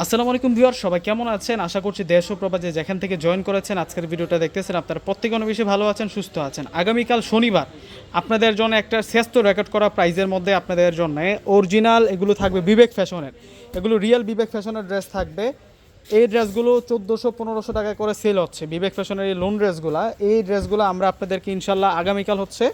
আসসালামু আলাইকুম ভিউয়ার, সবাই কেমন আছেন? আশা করছি দেশ ও প্রবাজে যেখান থেকে জয়েন করেছেন আজকের ভিডিওটা দেখতেছেন, আপনারা প্রত্যেকে অনেক বেশি ভালো আছেন, সুস্থ আছেন। আগামীকাল শনিবার, আপনাদের জন্য একটা শ্রেষ্ঠ রেকর্ড করা প্রাইজের মধ্যে আপনাদের জন্য অরিজিনাল এগুলো থাকবে বিবেক ফ্যাশনের এগুলো রিয়েল বিবেক ফ্যাশনের ড্রেস থাকবে। এই ড্রেসগুলো চোদ্দোশো, পনেরোশো টাকা করে সেল হচ্ছে। বিবেক ফ্যাশনের এই লোন ড্রেসগুলো, এই ড্রেসগুলো আমরা আপনাদেরকে ইনশাল্লাহ আগামীকাল হচ্ছে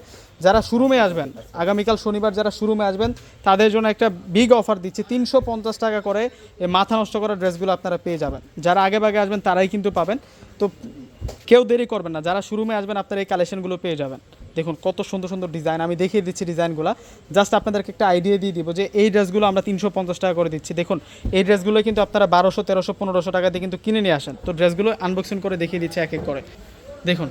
যারা শোরুমে আসবেন, আগামীকাল শনিবার যারা শোরুমে আসবেন, তাদের জন্য একটা বিগ অফার দিচ্ছে। তিনশো পঞ্চাশ টাকা করে এই মাথা নষ্ট করা ড্রেসগুলো আপনারা পেয়ে যাবেন। যারা আগে ভাগে আসবেন, তারাই কিন্তু পাবেন। তো কেউ দেরি করবেন না। যারা শোরুমে আসবেন, আপনারা এই কালেকশনগুলো পেয়ে যাবেন। দেখুন, কত সুন্দর সুন্দর ডিজাইন আমি দেখিয়ে দিচ্ছি ডিজাইনগুলো জাস্ট আপনাদেরকে একটা আইডিয়া দিয়ে দিব যে এই ড্রেসগুলো আমরা তিনশো পঞ্চাশ টাকা করে দিচ্ছি। দেখুন, এই ড্রেসগুলো কিন্তু আপনারা বারোশো, তেরোশো, পনেরোশো টাকা দিয়ে কিন্তু কিনে নিয়ে আসেন। তো ড্রেসগুলো আনবক্সিং করে দেখিয়ে দিচ্ছি এক এক করে। দেখুন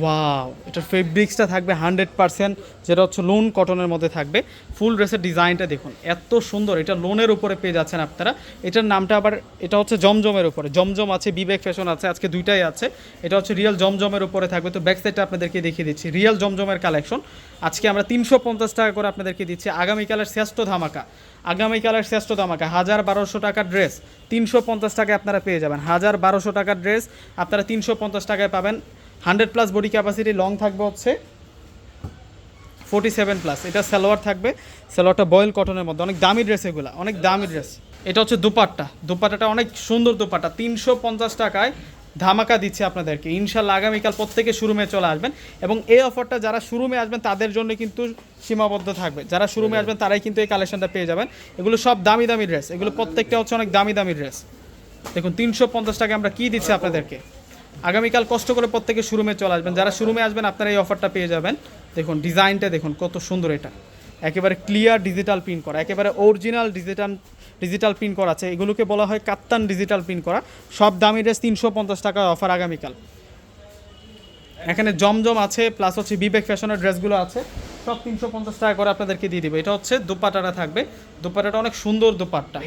ওয়াও এটার ফেব্রিক্সটা থাকবে হান্ড্রেড পার্সেন্ট যেটা হচ্ছে লোন কটনের মধ্যে থাকবে। ফুল ড্রেসের ডিজাইনটা দেখুন, এত সুন্দর, এটা লোনের উপরে পেয়ে যাচ্ছেন আপনারা। এটার নামটা আবার, এটা হচ্ছে জমজমের উপরে, জমজম আছে, বিবেক ফ্যাশন আছে, আজকে দুইটাই আছে। এটা হচ্ছে রিয়েল জমজমের উপরে থাকবে, তো ব্যাক সাইডটা আপনাদেরকে দেখিয়ে দিচ্ছি রিয়েল জমজমের কালেকশন আজকে আমরা তিনশো পঞ্চাশ টাকা করে আপনাদেরকে দিচ্ছি, আগামীকালের শ্রেষ্ঠ ধামাকা। আগামীকালের শ্রেষ্ঠ ধামাকা, হাজার বারোশো টাকার ড্রেস তিনশো পঞ্চাশ টাকায় আপনারা পেয়ে যাবেন, হাজার বারোশো টাকার ড্রেস আপনারা তিনশো পঞ্চাশ টাকায় পাবেন hundred plus body capacity long থাকবে হচ্ছে ফোর্টি সেভেন প্লাস এটা সালোয়ার থাকবে সালোয়ারটা বয়েল কটনের মধ্যে। অনেক দামি ড্রেস এগুলো অনেক দামি ড্রেস এটা হচ্ছে দুপাট্টা। দুপাট্টাটা অনেক সুন্দর দুপাট্টা। তিনশো পঞ্চাশ টাকায় ধামাকা দিচ্ছে আপনাদেরকে। ইনশাল্লাহ আগামীকাল প্রত্যেকে শোরুমে চলে আসবেন এবং এই অফারটা যারা শোরুমে আসবেন তাদের জন্য কিন্তু সীমাবদ্ধ থাকবে। যারা শোরুমে আসবেন তারাই কিন্তু এই কালেকশনটা পেয়ে যাবেন। এগুলো সব দামি দামি ড্রেস এগুলো প্রত্যেকটা হচ্ছে অনেক দামি দামি ড্রেস দেখুন তিনশো পঞ্চাশ টাকা আমরা কী দিচ্ছি আপনাদেরকে? আগামীকাল কষ্ট করে প্রত্যেকে শোরুমে চলে আসবেন। যারা শোরুমে আসবেন আপনারা এই অফারটা পেয়ে যাবেন। দেখুন ডিজাইনটা দেখুন কত সুন্দর এটা। একেবারে ক্লিয়ার ডিজিটাল প্রিন্ট করা একেবারে অরিজিনাল ডিজিটাল ডিজিটাল প্রিন্ট করা আছে। এগুলোকে বলা হয় কাত্তান ডিজিটাল প্রিন্ট করা। সব দামি ড্রেস তিনশো পঞ্চাশ টাকা অফার আগামীকাল। এখানে জমজম আছে প্লাস হচ্ছে বিবেক ফ্যাশনের ড্রেসগুলো আছে। সব তিনশো পঞ্চাশ টাকা করে আপনাদেরকে দিয়ে দিবে। এটা হচ্ছে দুপাটাটা থাকবে। দুপাটাটা অনেক সুন্দর দুপাট্টা।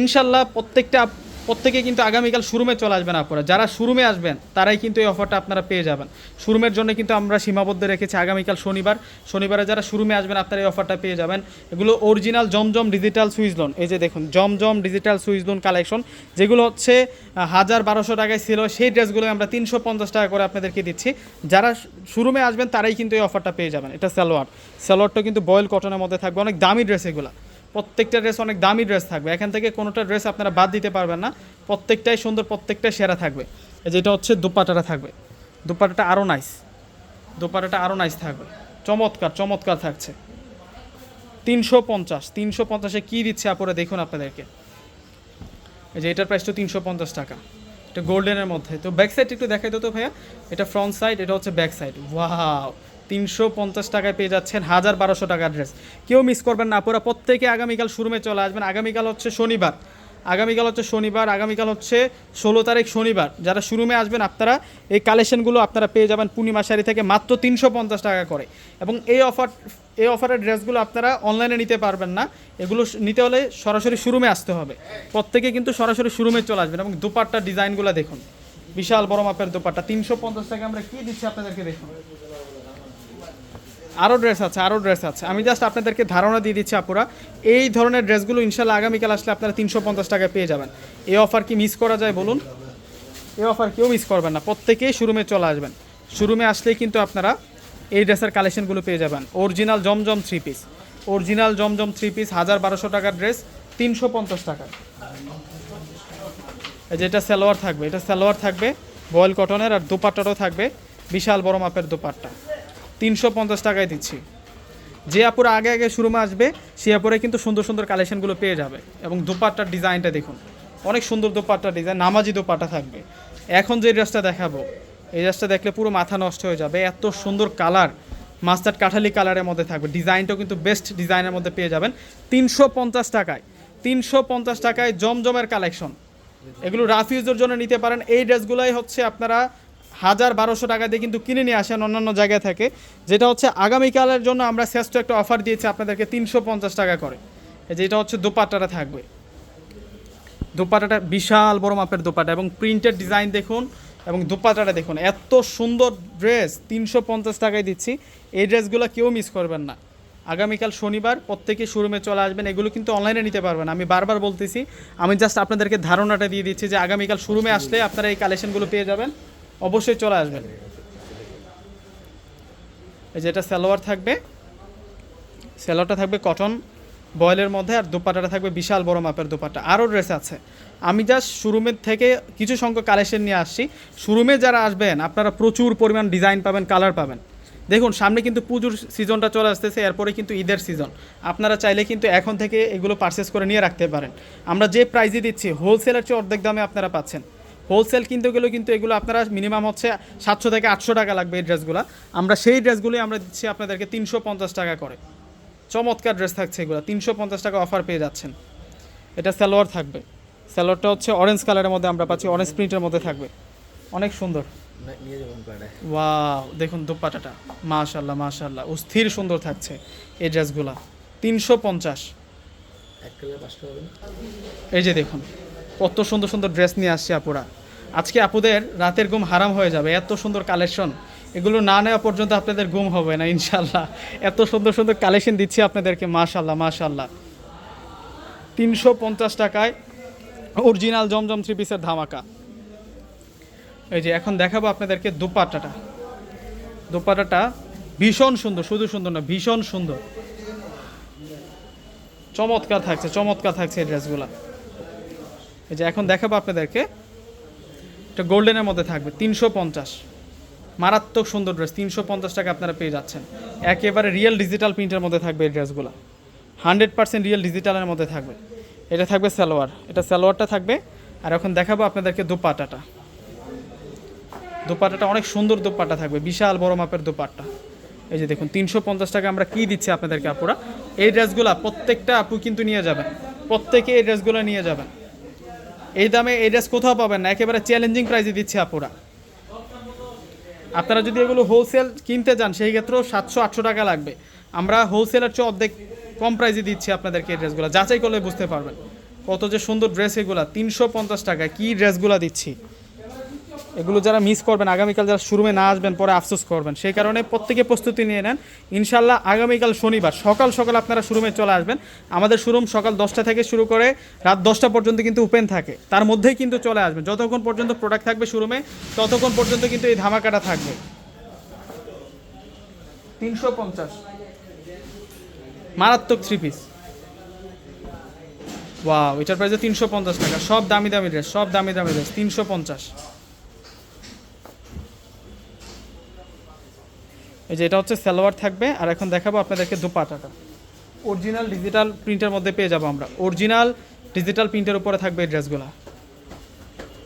ইনশাল্লাহ প্রত্যেকটা প্রত্যেকে কিন্তু আগামীকাল শোরুমে চলে আসবেন আপনারা। যারা শোরুমে আসবেন, তারাই কিন্তু এই অফারটা আপনারা পেয়ে যাবেন। শোরুমের জন্য কিন্তু আমরা সীমাবদ্ধ রেখেছি আগামীকাল শনিবার। শনিবারে যারা শোরুমে আসবেন, আপনারা এই অফারটা পেয়ে যাবেন। এগুলো original Zamzam digital Swiss lawn এই যে দেখুন, Zamzam digital Swiss lawn collection যেগুলো হচ্ছে হাজার বারোশো টাকায় ছিল সেই ড্রেসগুলো আমরা তিনশো পঞ্চাশ টাকা করে আপনাদেরকে দিচ্ছি। যারা শোরুমে আসবেন, তারাই কিন্তু এই অফারটা পেয়ে যাবেন। এটা সালোয়ার। সালোয়ারটা কিন্তু বয়েল কটনের মধ্যে থাকবে। অনেক দামি ড্রেস এগুলো। প্রত্যেকটা ড্রেস অনেক দামি ড্রেস থাকবে। এখান থেকে কোনোটা ড্রেস আপনারা বাদ দিতে পারবেন না। প্রত্যেকটাই সুন্দর প্রত্যেকটাই সেরা থাকবে। যেটা হচ্ছে দুপাটাটা থাকবে। দুপাটাটা আরও নাইস দুপাটাটা আরও নাইস থাকবে। চমৎকার চমৎকার থাকছে। তিনশো পঞ্চাশ, তিনশো পঞ্চাশে কী দিচ্ছে আপরে দেখুন আপনাদেরকে। এই যে এটার প্রাইস তো তিনশো পঞ্চাশ টাকা। এটা গোল্ডেনের মধ্যে। তো ব্যাক সাইড একটু দেখাই তো ভাইয়া। এটা ফ্রন্ট সাইড এটা হচ্ছে ব্যাক সাইড ওয়াও তিনশো পঞ্চাশ টাকায় পেয়ে যাচ্ছেন হাজার বারোশো টাকার ড্রেস। কেউ মিস করবেন না, পুরো প্রত্যেকে আগামীকাল শোরুমে চলে আসবেন। আগামীকাল হচ্ছে শনিবার। আগামীকাল হচ্ছে শনিবার, আগামীকাল হচ্ছে ষোলো তারিখ শনিবার। যারা শোরুমে আসবেন, আপনারা এই কালেকশনগুলো আপনারা পেয়ে যাবেন পূর্ণিমা শাড়ি থেকে মাত্র তিনশো পঞ্চাশ টাকা করে। এবং এই অফার এই অফারের ড্রেসগুলো আপনারা অনলাইনে নিতে পারবেন না। এগুলো নিতে হলে সরাসরি শোরুমে আসতে হবে। প্রত্যেকে কিন্তু সরাসরি শোরুমে চলে আসবেন। এবং দুপাট্টার ডিজাইনগুলো দেখুন। বিশাল বড় মাপের দুপাট্টা। তিনশো পঞ্চাশ টাকা আমরা কী দিচ্ছি আপনাদেরকে দেখুন। আরও ড্রেস আছে আরও ড্রেস আছে। আমি জাস্ট আপনাদেরকে ধারণা দিয়ে দিচ্ছি আপুরা, এই ধরনের ড্রেসগুলো ইনশাল্লাহ আগামীকাল আসলে আপনারা তিনশো পঞ্চাশ টাকায় পেয়ে যাবেন। এই অফার কি মিস করা যায় বলুন? এই অফার কেউ মিস করবেন না, প্রত্যেকেই শোরুমে চলে আসবেন। শোরুমে আসলেই কিন্তু আপনারা এই ড্রেসের কালেকশনগুলো পেয়ে যাবেন। Original Zamzam three piece original Zamzam three piece হাজার বারোশো টাকার ড্রেস তিনশো পঞ্চাশ টাকা এই যে এটা সালোয়ার থাকবে, এটা সালোয়ার থাকবে, বয়েল কটনের আর দুপাট্টাটাও থাকবে, বিশাল বড় মাপের দুপাট্টা। তিনশো পঞ্চাশ টাকায় দিচ্ছি। যে আপুরা আগে আগে শুরুমে আসবে, সে আপুরে কিন্তু সুন্দর সুন্দর কালেকশনগুলো পেয়ে যাবে। এবং দুপাট্টার ডিজাইনটা দেখুন, অনেক সুন্দর দুপাট্টার ডিজাইন, নামাজি দুপাট্টা থাকবে। এখন যে ড্রেসটা দেখাবো, এই ড্রেসটা দেখলে পুরো মাথা নষ্ট হয়ে যাবে, এত সুন্দর কালার, মাস্টার্ড কাঠালি কালারের মধ্যে থাকবে। ডিজাইনটাও কিন্তু বেস্ট ডিজাইনের মধ্যে পেয়ে যাবেন। তিনশো পঞ্চাশ টাকায়, তিনশো পঞ্চাশ টাকায় জমজমের কালেকশন। এগুলো রাফ ইউজের জন্য নিতে পারেন। এই ড্রেসগুলোই হচ্ছে আপনারা হাজার বারোশো টাকা দিয়ে কিন্তু কিনে নিয়ে আসেন অন্যান্য জায়গায় থেকে। যেটা হচ্ছে আগামীকালের জন্য আমরা শ্রেষ্ঠ একটা অফার দিয়েছি আপনাদেরকে তিনশো পঞ্চাশ টাকা করে। এই যে এটা হচ্ছে দোপাট্টাটা থাকবে। দোপাট্টাটা বিশাল বড় মাপের দোপাট্টা এবং প্রিন্টেড ডিজাইন দেখুন এবং দোপাট্টাটা দেখুন, এত সুন্দর ড্রেস তিনশো পঞ্চাশ টাকায় দিচ্ছি। এই ড্রেসগুলো কেউ মিস করবেন না। আগামীকাল শনিবার প্রত্যেকে শোরুমে চলে আসবেন, এগুলো কিন্তু অনলাইনে নিতে পারবেন। আমি বারবার বলতেছি, আমি জাস্ট আপনাদেরকে ধারণাটা দিয়ে দিচ্ছি যে আগামীকাল শোরুমে আসলে আপনারা এই কালেকশনগুলো পেয়ে যাবেন। অবশ্যই চলে আসবেন। এই যে এটা সালোয়ার থাকবে। সালোয়ারটা থাকবে কটন বয়েলের মধ্যে আর দোপাটাটা থাকবে বিশাল বড় মাপের দোপাটা। আরও ড্রেস আছে। আমি জাস্ট শোরুমের থেকে কিছু সংখ্যক কালেকশন নিয়ে আসছি। শোরুমে যারা আসবেন, আপনারা প্রচুর পরিমাণ ডিজাইন পাবেন কালার পাবেন। দেখুন, সামনে কিন্তু পুজোর সিজনটা চলে আসতেছে, এরপরে কিন্তু ঈদের সিজন আপনারা চাইলে কিন্তু এখন থেকে এগুলো পারচেস করে নিয়ে রাখতে পারেন। আমরা যে প্রাইজে দিচ্ছি হোলসেলের চেয়ে অর্ধেক দামে আপনারা পাচ্ছেন। হোলসেল কিনতে গেলেও কিন্তু এগুলো আপনারা মিনিমাম হচ্ছে সাতশো থেকে আটশো টাকা লাগবে এই ড্রেসগুলো। আমরা সেই ড্রেসগুলোই আমরা দিচ্ছি আপনাদেরকে তিনশো পঞ্চাশ টাকা করে। চমৎকার ড্রেস থাকছে এগুলো তিনশো পঞ্চাশ টাকা অফার পেয়ে যাচ্ছেন। এটা সালোয়ার থাকবে। স্যালোয়ারটা হচ্ছে অরেঞ্জ কালারের মধ্যে আমরা পাচ্ছি অরেঞ্জ প্রিন্টের মধ্যে থাকবে। অনেক সুন্দর। ওয়াও দেখুন দুপাটাটা। মাশাল্লাহ মাশাল্লাহ অস্থির সুন্দর থাকছে এই ড্রেসগুলা। তিনশো পঞ্চাশ। এই যে দেখুন কত সুন্দর সুন্দর ড্রেস নিয়ে আসছে আপুরা। আজকে আপুদের রাতের ঘুম হারাম হয়ে যাবে, এত সুন্দর কালেকশন এগুলো না নেওয়া পর্যন্ত আপনাদের ঘুম হবে না ইনশাল্লাহ এত সুন্দর সুন্দর কালেকশন দিচ্ছি আপনাদেরকে মাশাল্লাহ মাশাল্লাহ তিনশো পঞ্চাশ টাকায় অরিজিনাল জমজম থ্রি পিসের ধামাকা। এই যে এখন দেখাবো আপনাদেরকে দুপাটাটা দুপাটাটা ভীষণ সুন্দর, শুধু সুন্দর না, ভীষণ সুন্দর। চমৎকার থাকছে চমৎকার থাকছে এই ড্রেসগুলো এই যে এখন দেখাবো আপনাদেরকে এটা গোল্ডেনের মধ্যে থাকবে, তিনশো পঞ্চাশ। মারাত্মক সুন্দর ড্রেস তিনশো পঞ্চাশ টাকা আপনারা পেয়ে যাচ্ছেন। একেবারে রিয়েল ডিজিটাল প্রিন্টের মধ্যে থাকবে এই ড্রেসগুলো হান্ড্রেড পার্সেন্ট রিয়েল ডিজিটালের মধ্যে থাকবে। এটা থাকবে সালোয়ার। এটা সালোয়ারটা থাকবে। আর এখন দেখাবো আপনাদেরকে দুপাটাটা। দুপাটাটা অনেক সুন্দর দুপাটা থাকবে, বিশাল বড় মাপের দুপাট্টা। এই যে দেখুন, তিনশো পঞ্চাশ টাকা আমরা কী দিচ্ছি আপনাদেরকে আপুরা? এই ড্রেসগুলো প্রত্যেকটা আপু কিন্তু নিয়ে যাবেন। প্রত্যেকে এই ড্রেসগুলো নিয়ে যাবেন। এই দামে এই ড্রেস কোথাও পাবেন না, একেবারে চ্যালেঞ্জিং প্রাইসে দিচ্ছে আপুরা। আপনারা যদি এগুলো হোলসেল কিনতে যান, সেই ক্ষেত্রেও সাতশো, আটশো টাকা লাগবে। আমরা হোলসেলের চেয়ে অর্ধেক কম প্রাইসে দিচ্ছি আপনাদেরকে এই ড্রেসগুলো যাচাই করলে বুঝতে পারবেন। কত যে সুন্দর ড্রেস এগুলো, তিনশো পঞ্চাশ টাকায় কী ড্রেসগুলো দিচ্ছি। এগুলো যারা মিস করবেন, আগামীকাল যারা শুরুমে না আসবেন, পরে আফসোস করবেন। সেই কারণে প্রত্যেকে প্রস্তুতি নিয়ে নেন। ইনশাল্লাহ আগামীকাল শনিবার সকাল সকাল আপনারা শুরুমে চলে আসবেন। আমাদের শুরুম সকাল দশটা থেকে শুরু করে রাত দশটা পর্যন্ত কিন্তু ওপেন থাকে। তার মধ্যেই কিন্তু চলে আসবেন। যতক্ষণ পর্যন্ত প্রোডাক্ট থাকবে শুরুমে ততক্ষণ পর্যন্ত কিন্তু এই ধামাকাটা থাকবে। তিনশো পঞ্চাশ। মারাত্মক থ্রি পিস ওয়াও এটার প্রাইসে তিনশো পঞ্চাশ টাকা। সব দামি দামি ড্রেস সব দামি দামি ড্রেস তিনশো পঞ্চাশ। এই যে এটা হচ্ছে সালোয়ার থাকবে, আর এখন দেখাবো আপনাদেরকে দুপাটাটা। অরিজিনাল ডিজিটাল প্রিন্টের মধ্যে পেয়ে যাব আমরা। অরিজিনাল ডিজিটাল প্রিন্টের উপরে থাকবে এই ড্রেসগুলো।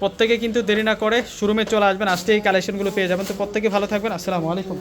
প্রত্যেকে কিন্তু দেরি না করে শোরুমে চলে আসবেন আসতে এই কালেকশনগুলো পেয়ে যাবেন। তো প্রত্যেকে ভালো থাকবেন, আসসালামু আলাইকুম।